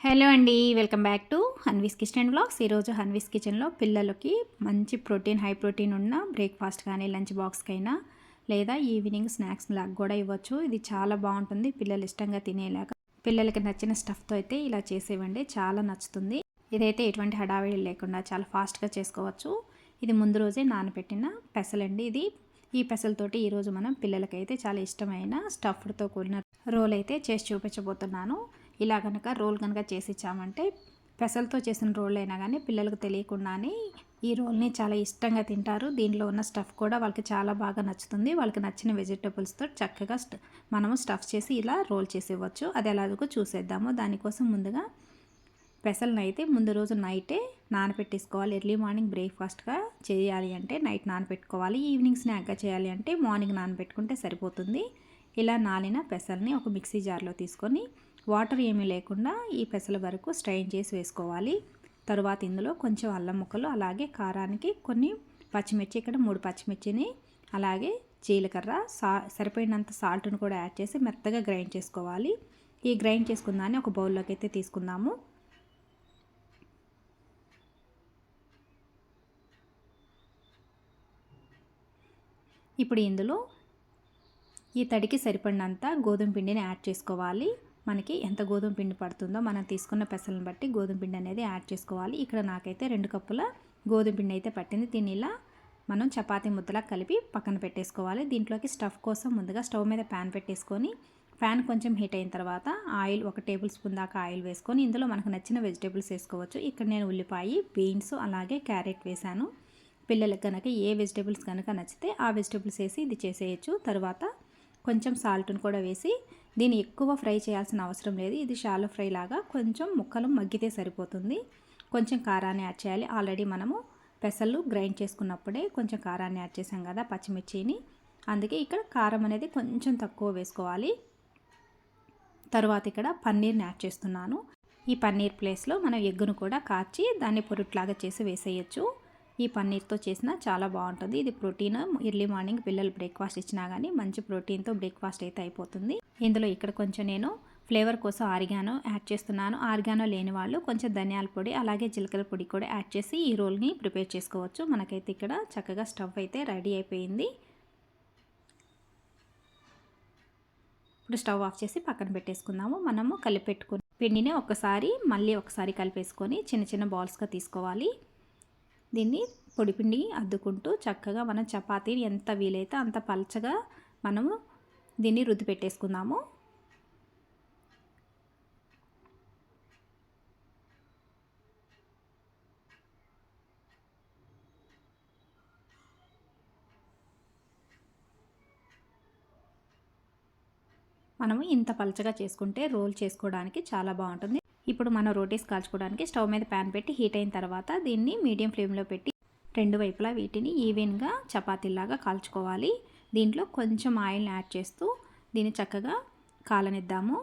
Hello అండి welcome back to Hanvi's kitchen blogs ఈరోజు హన్వీస్ కిచెన్లో పిల్లలకి మంచి ప్రోటీన్ హై ప్రోటీన్ ఉన్న బ్రేక్ఫాస్ట్ కానీ లంచ్ బాక్స్కైనా లేదా ఈవినింగ్ స్నాక్స్ లాగా కూడా ఇవ్వచ్చు. ఇది చాలా బాగుంటుంది పిల్లలు ఇష్టంగా తినేలాగా. పిల్లలకి నచ్చిన స్టఫ్తో అయితే ఇలా చేసేవండి చాలా నచ్చుతుంది. ఇదైతే ఎటువంటి హడావిడి లేకుండా చాలా ఫాస్ట్గా చేసుకోవచ్చు. ఇది ముందు రోజే నానబెట్టిన పెసలండి ఇది. ఈ పెసలతోటి ఈరోజు మనం పిల్లలకైతే చాలా ఇష్టమైన స్టఫ్డ్తో కూడిన రోల్ అయితే చేసి చూపించబోతున్నాను. ఇలా కనుక రోల్ కనుక చేసి ఇచ్చామంటే పెసలతో చేసిన రోల్ అయినా కానీ పిల్లలకు తెలియకుండానే ఈ రోల్ని చాలా ఇష్టంగా తింటారు. దీనిలో ఉన్న స్టఫ్ కూడా వాళ్ళకి చాలా బాగా నచ్చుతుంది. వాళ్ళకి నచ్చిన వెజిటబుల్స్తో చక్కగా మనము స్టఫ్ చేసి ఇలా రోల్ చేసి ఇవ్వచ్చు. అది ఎలాగో చూసేద్దాము. దానికోసం ముందుగా పెసలను అయితే ముందు రోజు నైటే నానపెట్టేసుకోవాలి. ఎర్లీ మార్నింగ్ బ్రేక్ఫాస్ట్గా చేయాలి అంటే నైట్ నానపెట్టుకోవాలి. ఈవినింగ్ స్నాక్గా చేయాలి అంటే మార్నింగ్ నానబెట్టుకుంటే సరిపోతుంది. ఇలా నాలిన పెసల్ని ఒక మిక్సీ జార్లో తీసుకొని వాటర్ ఏమీ లేకుండా ఈ పెసల వరకు స్ట్రైన్ చేసి వేసుకోవాలి. తరువాత ఇందులో కొంచెం అల్లం ముక్కలు అలాగే కారానికి కొన్ని పచ్చిమిర్చి ఇక్కడ మూడు పచ్చిమిర్చిని అలాగే జీలకర్ర సా సరిపోయినంత సాల్ట్ను కూడా యాడ్ చేసి మెత్తగా గ్రైండ్ చేసుకోవాలి. ఈ గ్రైండ్ చేసుకుందాన్ని ఒక బౌల్లోకి అయితే తీసుకుందాము. ఇప్పుడు ఇందులో ఈ తడికి సరిపడినంత గోధుమ పిండిని యాడ్ చేసుకోవాలి. మనకి ఎంత గోధుమ పిండి పడుతుందో మనం తీసుకున్న పెసలను బట్టి గోధుమ పిండి అనేది యాడ్ చేసుకోవాలి. ఇక్కడ నాకైతే రెండు కప్పుల గోధుమ పిండి అయితే పట్టింది. దీన్ని ఇలా మనం చపాతీ ముద్దలా కలిపి పక్కన పెట్టేసుకోవాలి. దీంట్లోకి స్టఫ్ కోసం ముందుగా స్టవ్ మీద ప్యాన్ పెట్టేసుకొని ప్యాన్ కొంచెం హీట్ అయిన తర్వాత ఆయిల్ ఒక టేబుల్ స్పూన్ దాకా ఆయిల్ వేసుకొని ఇందులో మనకు నచ్చిన వెజిటేబుల్స్ వేసుకోవచ్చు. ఇక్కడ నేను ఉల్లిపాయ బీన్స్ అలాగే క్యారెట్ వేశాను. పిల్లలకు కనుక ఏ వెజిటేబుల్స్ కనుక నచ్చితే ఆ వెజిటేబుల్స్ వేసి ఇది చేసేయచ్చు. తర్వాత కొంచెం సాల్ట్ను కూడా వేసి దీన్ని ఎక్కువ ఫ్రై చేయాల్సిన అవసరం లేదు. ఇది షాలో ఫ్రై లాగా కొంచెం ముక్కలు మగ్గితే సరిపోతుంది. కొంచెం కారాన్ని యాడ్ చేయాలి. ఆల్రెడీ మనము పెసలు గ్రైండ్ చేసుకున్నప్పుడే కొంచెం కారాన్ని యాడ్ చేసాం కదా పచ్చిమిర్చిని. అందుకే ఇక్కడ కారం అనేది కొంచెం తక్కువ వేసుకోవాలి. తర్వాత ఇక్కడ పన్నీర్ని యాడ్ చేస్తున్నాను. ఈ పన్నీర్ ప్లేస్లో మనం ఎగ్గును కూడా కాచి దాన్ని పొరుట్లాగా చేసి వేసేయచ్చు. ఈ పన్నీర్తో చేసినా చాలా బాగుంటుంది. ఇది ప్రోటీన్. ఎర్లీ మార్నింగ్ పిల్లలు బ్రేక్ఫాస్ట్ ఇచ్చినా కానీ మంచి ప్రోటీన్తో బ్రేక్ఫాస్ట్ అయితే అయిపోతుంది. ఇందులో ఇక్కడ కొంచెం నేను ఫ్లేవర్ కోసం ఆరిగానో యాడ్ చేస్తున్నాను. ఆరిగానో లేని వాళ్ళు కొంచెం ధనియాల పొడి అలాగే జీలకర్ర పొడి కూడా యాడ్ చేసి ఈ రోల్ని ప్రిపేర్ చేసుకోవచ్చు. మనకైతే ఇక్కడ చక్కగా స్టవ్ అయితే రెడీ అయిపోయింది. ఇప్పుడు స్టవ్ ఆఫ్ చేసి పక్కన పెట్టేసుకుందాము. మనము కలిపెట్టుకుని పిండిని ఒకసారి మళ్ళీ ఒకసారి కలిపేసుకొని చిన్న చిన్న బాల్స్గా తీసుకోవాలి. దీన్ని పొడిపిండి అద్దుకుంటూ చక్కగా మనం చపాతీని ఎంత వీలైతే అంత పలచగా మనము దీన్ని రుద్ది పెట్టేసుకుందాము. మనము ఇంత పలచగా చేసుకుంటే రోల్ చేసుకోవడానికి చాలా బాగుంటుంది. ఇప్పుడు మనం రోటీస్ కాల్చుకోవడానికి స్టవ్ మీద ప్యాన్ పెట్టి హీట్ అయిన తర్వాత దీన్ని మీడియం ఫ్లేమ్లో పెట్టి రెండు వైపులా వీటిని ఈవెన్గా చపాతీలాగా కాల్చుకోవాలి. దీంట్లో కొంచెం ఆయిల్ని యాడ్ చేస్తూ దీన్ని చక్కగా కాలనిద్దాము.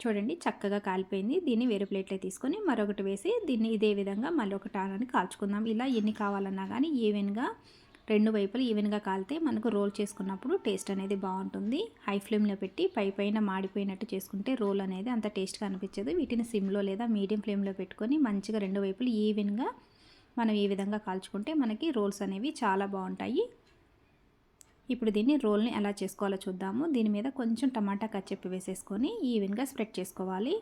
చూడండి చక్కగా కాలిపోయింది. దీన్ని వేరే ప్లేట్లో తీసుకొని మరొకటి వేసి దీన్ని ఇదే విధంగా మళ్ళీ ఒకటి ఆనని కాల్చుకుందాం. ఇలా ఎన్ని కావాలన్నా కానీ ఈవెన్గా రెండు వైపులు ఈవెన్గా కాలితే మనకు రోల్ చేసుకున్నప్పుడు టేస్ట్ అనేది బాగుంటుంది. హై ఫ్లేమ్లో పెట్టి పై పైన మాడిపోయినట్టు చేసుకుంటే రోల్ అనేది అంత టేస్ట్గా అనిపించదు. వీటిని సిమ్లో లేదా మీడియం ఫ్లేమ్లో పెట్టుకొని మంచిగా రెండు వైపులు ఈవెన్గా మనం ఈ విధంగా కాల్చుకుంటే మనకి రోల్స్ అనేవి చాలా బాగుంటాయి. ఇప్పుడు దీన్ని రోల్ని ఎలా చేసుకోవాలో చూద్దాము. దీని మీద కొంచెం టమాటా కచ్చెప్పి వేసేసుకొని ఈవెన్గా స్ప్రెడ్ చేసుకోవాలి.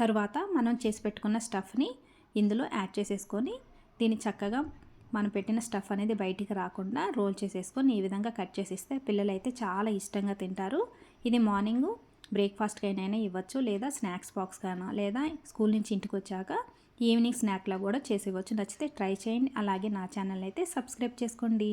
తర్వాత మనం చేసి పెట్టుకున్న స్టఫ్ని ఇందులో యాడ్ చేసేసుకొని దీన్ని చక్కగా మనం పెట్టిన స్టఫ్ అనేది బయటికి రాకుండా రోల్ చేసేసుకొని ఈ విధంగా కట్ చేసేస్తే పిల్లలు అయితే చాలా ఇష్టంగా తింటారు. ఇది మార్నింగ్ బ్రేక్ఫాస్ట్కైనా ఇవ్వచ్చు లేదా స్నాక్స్ బాక్స్ కానీ లేదా స్కూల్ నుంచి ఇంటికి వచ్చాక ఈవినింగ్ స్నాక్లా కూడా చేసి ఇవ్వచ్చు. నచ్చితే ట్రై చేయండి. అలాగే నా ఛానల్ అయితే సబ్స్క్రైబ్ చేసుకోండి.